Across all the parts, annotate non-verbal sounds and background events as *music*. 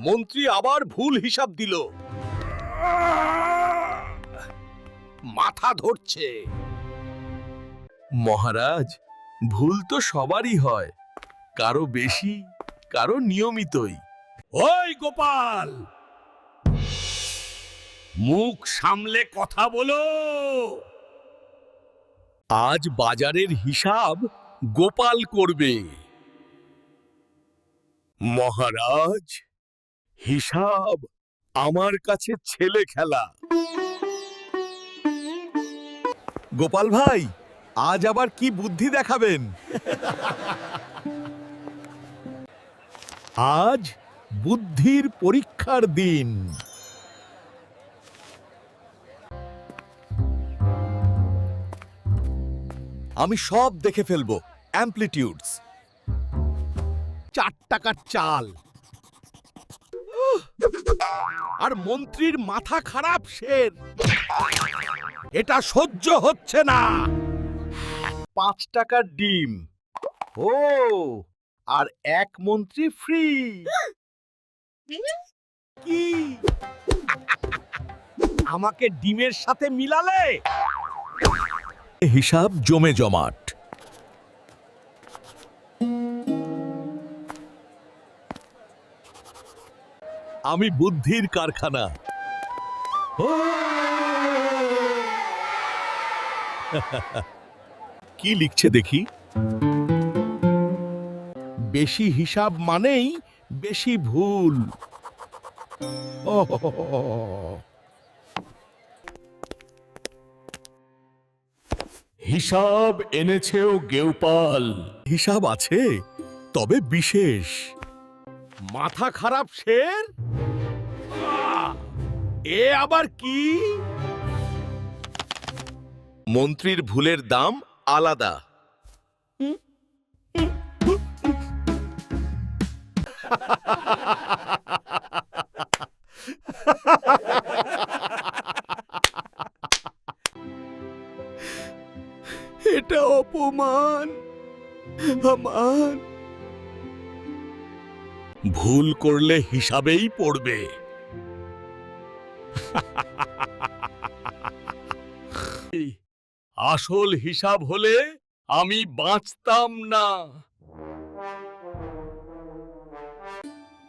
মন্ত্রী আবার ভুল হিসাব দিল। মাথা ধরছে। মহারাজ ভুল তো সবারই হয়। কারও বেশি কারও নিয়মিতই। ওই গোপাল! মুখ সামলে কথা বলো। আজ বাজারের হিসাব গোপাল করবে। মহারাজ হিসাব আমার কাছে ছেলে খেলা। গোপাল ভাই, আজ আবার কি বুদ্ধি দেখাবেন? আজ বুদ্ধির পরীক্ষার দিন। আমি সব দেখে ফেলব, অ্যাম্পলিটিউডস। চার টাকার চাল। *gasps* আর মন্ত্রীর মাথা খারাপ শের এটা সহ্য হচ্ছে না। পাঁচ টাকার ডিম। ও আর এক মন্ত্রী ফ্রি। কি? আমাকে ডিমের সাথে মিলালে? হিসাব জমে জমাট। আমি বুদ্ধির কারখানা। কি লিখছে দেখি? বেশি হিসাব মানেই বেশি ভুল। হিসাব এনেছেও গেউপাল। হিসাব আছে তবে বিশেষ। মাথা খারাপ শের আহ! এ আবার কি? মন্ত্রীর ভুলের দাম আলাদা। এটা অপমান আমার ভুল করলে হিসাবেই পড়বে। আসল হিসাব হলে আমি বাঁচতাম না।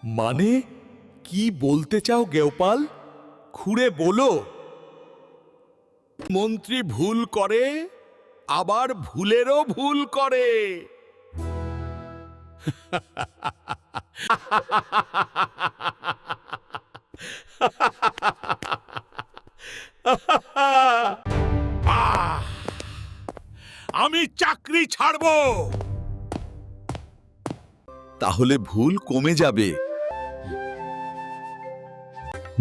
মানে কি বলতে চাও গেওপাল? খুঁড়ে বলো। মন্ত্রী ভুল করে, আবার ভুলেরও ভুল করে! *laughs* আমি চাকরি ছাড়ব। তাহলে ভুল কমে যাবে।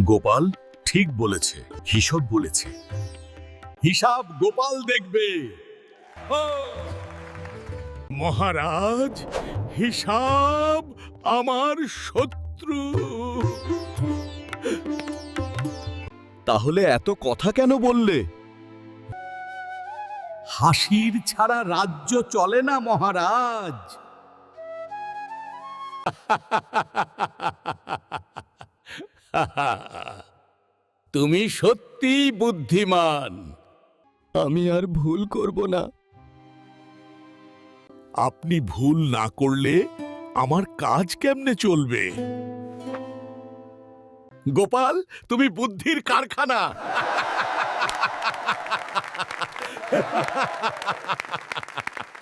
গোপাল ঠিক বলেছে হিসাব বলেছে। হিসাব গোপাল দেখবে। ও! মহারাজ হিসাব আমার শত্রু। তাহলে এত কথা কেন বললে? হাসির ছাড়া রাজ্য চলে না মহারাজ। তুমি সত্যি বুদ্ধিমান। আমি আর ভুল করব না। আপনি ভুল না করলে আমার কাজ কেমনে চলবে? গোপাল তুমি বুদ্ধির কারখানা।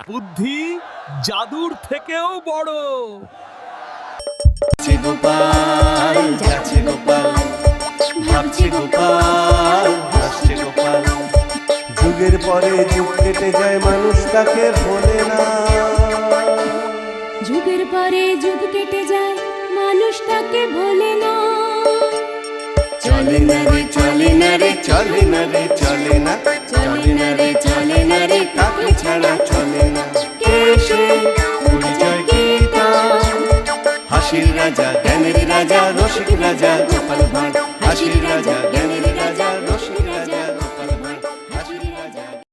বুদ্ধি জাদুর থেকেও বড়। যাচ্ছে গোপাল যাচ্ছে গোপাল ভাবছে গোপাল হাসছে গোপাল। যুগের পরে যুগ কেটে যায় মানুষ তাকে ভোলে না। পরে যুগ কেটে যায় মানুষ তাকে ভোলে না। চলে না রে, চলে না রে, চলে না রে, চলে না। চলে না রে, চলে না রে কাকে ছাড়া চলে না। কে সে? পরিচয় গীতা। হাসির রাজা, জ্ঞানের রাজা, রসিক রাজা, গোপাল ভাঁড়। হাসির রাজা